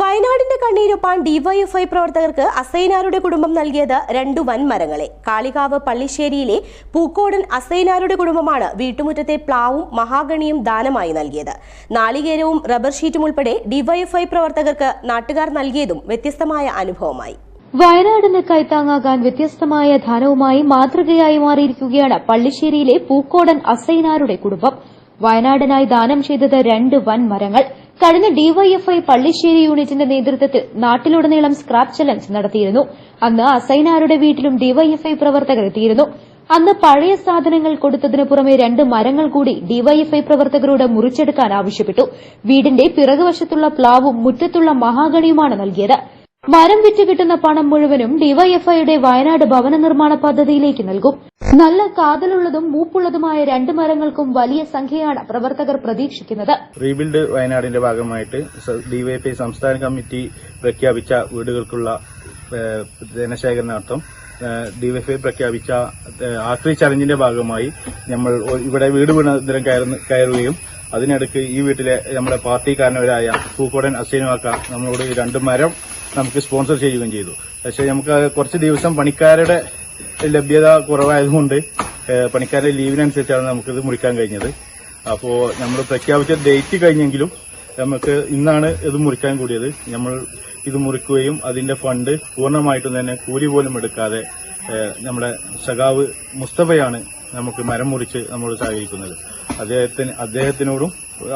വയനാടിന്റെ കണ്ണീരൊപ്പാൻ ഡിവൈഎഫ്ഐ പ്രവർത്തകർക്ക് അസൈനാരുടെ കുടുംബം നൽകിയത് രണ്ടു വൻമരങ്ങളെ കാളികാവ് പള്ളിശ്ശേരിയിലെ പൂക്കോടൻ അസൈനാരുടെ കുടുംബമാണ് വീട്ടുമുറ്റത്തെ പ്ലാവും മഹാഗണിയും ദാനമായി നൽകിയത്. നാളികേരവും റബ്ബർ ഷീറ്റും ഉൾപ്പെടെ ഡിവൈഎഫ്ഐ പ്രവർത്തകർക്ക് നാട്ടുകാർ നൽകിയതും വ്യത്യസ്തമായ അനുഭവമായി. വയനാടിന് കൈത്താങ്ങാകാൻ വ്യത്യസ്തമായ ധനവുമായി മാതൃകയായി മാറിയിരിക്കുകയാണ് പള്ളിശ്ശേരിയിലെ പൂക്കോടൻ അസൈനാരുടെ കുടുംബം. വയനാടിനായി ദാനം ചെയ്തത് രണ്ട് വൻ മരങ്ങൾ. കഴിഞ്ഞ ഡിവൈഎഫ്ഐ പള്ളിശ്ശേരി യൂണിറ്റിന്റെ നേതൃത്വത്തിൽ നാട്ടിലുടനീളം സ്ക്രാപ്പ് ചലഞ്ച് നടത്തിയിരുന്നു. അന്ന് അസൈനാരുടെ വീട്ടിലും ഡിവൈഎഫ്ഐ പ്രവർത്തകർ എത്തിയിരുന്നു. അന്ന് പഴയ സാധനങ്ങൾ കൊടുത്തതിനു പുറമെ രണ്ട് മരങ്ങൾ കൂടി ഡിവൈഎഫ്ഐ പ്രവർത്തകരോട് മുറിച്ചെടുക്കാൻ ആവശ്യപ്പെട്ടു. വീടിന്റെ പിറകുവശത്തുള്ള പ്ലാവും മുറ്റത്തുള്ള മഹാഗണിയുമാണ് നൽകിയത്. മരം വിറ്റ് കിട്ടുന്ന പണം മുഴുവനും ഡിവൈഎഫ്ഐയുടെ വയനാട് ഭവന നിർമ്മാണ പദ്ധതിയിലേക്ക് നൽകും. നല്ല കാതലുള്ളതും മൂപ്പുള്ളതുമായ രണ്ട് മരങ്ങൾക്കും വലിയ സംഖ്യയാണ് പ്രവർത്തകർ പ്രതീക്ഷിക്കുന്നത്. റീബിൽഡ് വയനാടിന്റെ ഭാഗമായിട്ട് ഡിവൈഎഫ്ഐ സംസ്ഥാന കമ്മിറ്റി പ്രഖ്യാപിച്ച വീടുകൾക്കുള്ള ധനശേഖരണാർത്ഥം ഡിവൈഎഫ്ഐ പ്രഖ്യാപിച്ച ആക്രി ചലഞ്ചിന്റെ ഭാഗമായി നമ്മൾ ഇവിടെ വീട് വീണതരം കയറുകയും അതിനിടയ്ക്ക് ഈ വീട്ടിലെ നമ്മുടെ പാർട്ടിക്കാരനവരായ പൂക്കോടൻ അസീനുവാക്ക നമ്മളോട് രണ്ട് മരം നമുക്ക് സ്പോൺസർ ചെയ്യുകയും ചെയ്തു. പക്ഷേ നമുക്ക് കുറച്ച് ദിവസം പണിക്കാരുടെ ലഭ്യത കുറവായതുകൊണ്ട് പണിക്കാരുടെ ലീവിനനുസരിച്ചാണ് നമുക്കിത് മുറിക്കാൻ കഴിഞ്ഞത്. അപ്പോൾ നമ്മൾ പ്രഖ്യാപിച്ച ഡേറ്റ് കഴിഞ്ഞെങ്കിലും നമുക്ക് ഇന്നാണ് ഇത് മുറിക്കാൻ കൂടിയത്. നമ്മൾ ഇത് മുറിക്കുകയും അതിന്റെ ഫണ്ട് പൂർണമായിട്ടും തന്നെ കൂലി പോലും എടുക്കാതെ നമ്മുടെ സഖാവ് മുസ്തഫയാണ് നമുക്ക് മരം മുറിച്ച് നമ്മൾ സഹകരിക്കുന്നത്. അദ്ദേഹത്തിന് അദ്ദേഹത്തിനോടും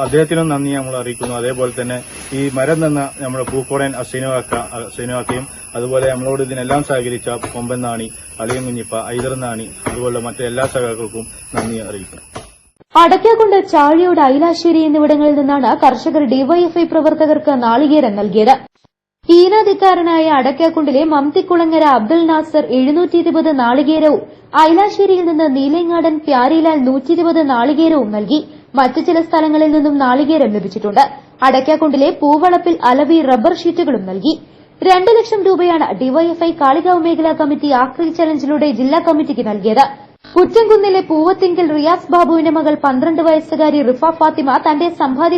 അദ്ദേഹത്തിനും നന്ദി നമ്മൾ അറിയിക്കുന്നു. അതേപോലെ തന്നെ ഈ മരം തന്ന നമ്മുടെ പൂക്കോടൻ അശ്വിനുവാക്ക അശ്വിനുവാക്കയും അതുപോലെ നമ്മളോട് ഇതിനെല്ലാം സഹകരിച്ച കൊമ്പൻ നാണി അളിയൻ കുഞ്ഞിപ്പ ഐദർ നാണി അതുപോലെ മറ്റെല്ലാ സഖാക്കൾക്കും നന്ദി അറിയിക്കുന്നു. അടയ്ക്കാകൊണ്ട് ചാഴിയോട് ഐലാശ്ശേരി എന്നിവിടങ്ങളിൽ നിന്നാണ് കർഷകർ ഡിവൈഎഫ്ഐ പ്രവർത്തകർക്ക് നാളികേരം നൽകിയത്. ഈനാധിക്കാരനായ അടയ്ക്കാക്കുണ്ടിലെ മംതിക്കുളങ്ങര അബ്ദുൽ നാസർ എഴുന്നൂറ്റി ഇരുപത് നാളികേരവും ഐലാശ്ശേരിയിൽ നിന്ന് നീലങ്ങാടൻ പ്യാരിലാൽ നൂറ്റി ഇരുപത് നാളികേരവും നൽകി. മറ്റു ചില സ്ഥലങ്ങളിൽ നിന്നും നാളികേരം ലഭിച്ചിട്ടുണ്ട്. അടയ്ക്കാക്കുണ്ടിലെ പൂവളപ്പിൽ അലവി റബ്ബർ ഷീറ്റുകളും നൽകി. രണ്ട് ലക്ഷം രൂപയാണ് ഡിവൈഎഫ്ഐ കാളികാവ് മേഖലാ കമ്മിറ്റി ആക്രി ചലഞ്ചിലൂടെ ജില്ലാ കമ്മിറ്റിക്ക് നൽകിയത്. കുറ്റംകുന്നിലെ പൂവത്തിങ്കിൽ റിയാസ് ബാബുവിന്റെ മകൾ പന്ത്രണ്ട് വയസ്സുകാരി റിഫ ഫാത്തിമ തന്റെ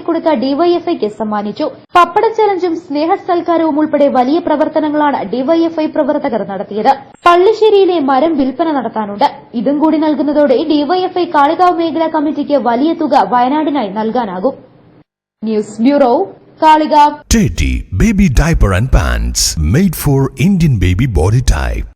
കൊടുത്ത ഡിവൈഎഫ്ഐക്ക് സമ്മാനിച്ചു. പപ്പട ചലഞ്ചും സ്നേഹ സൽക്കാരവും ഉൾപ്പെടെ വലിയ പ്രവർത്തനങ്ങളാണ് ഡിവൈഎഫ്ഐ പ്രവർത്തകർ നടത്തിയത്. പള്ളിശ്ശേരിയിലെ മരം വിൽപ്പന നടത്താനുണ്ട്. ഇതും കൂടി നൽകുന്നതോടെ ഡിവൈഎഫ്ഐ കാളികാവ് മേഖലാ കമ്മിറ്റിക്ക് വലിയ തുക വയനാടിനായി നൽകാനാകും. News bureau Kalikavu. Baby diaper and pants made for Indian baby body type.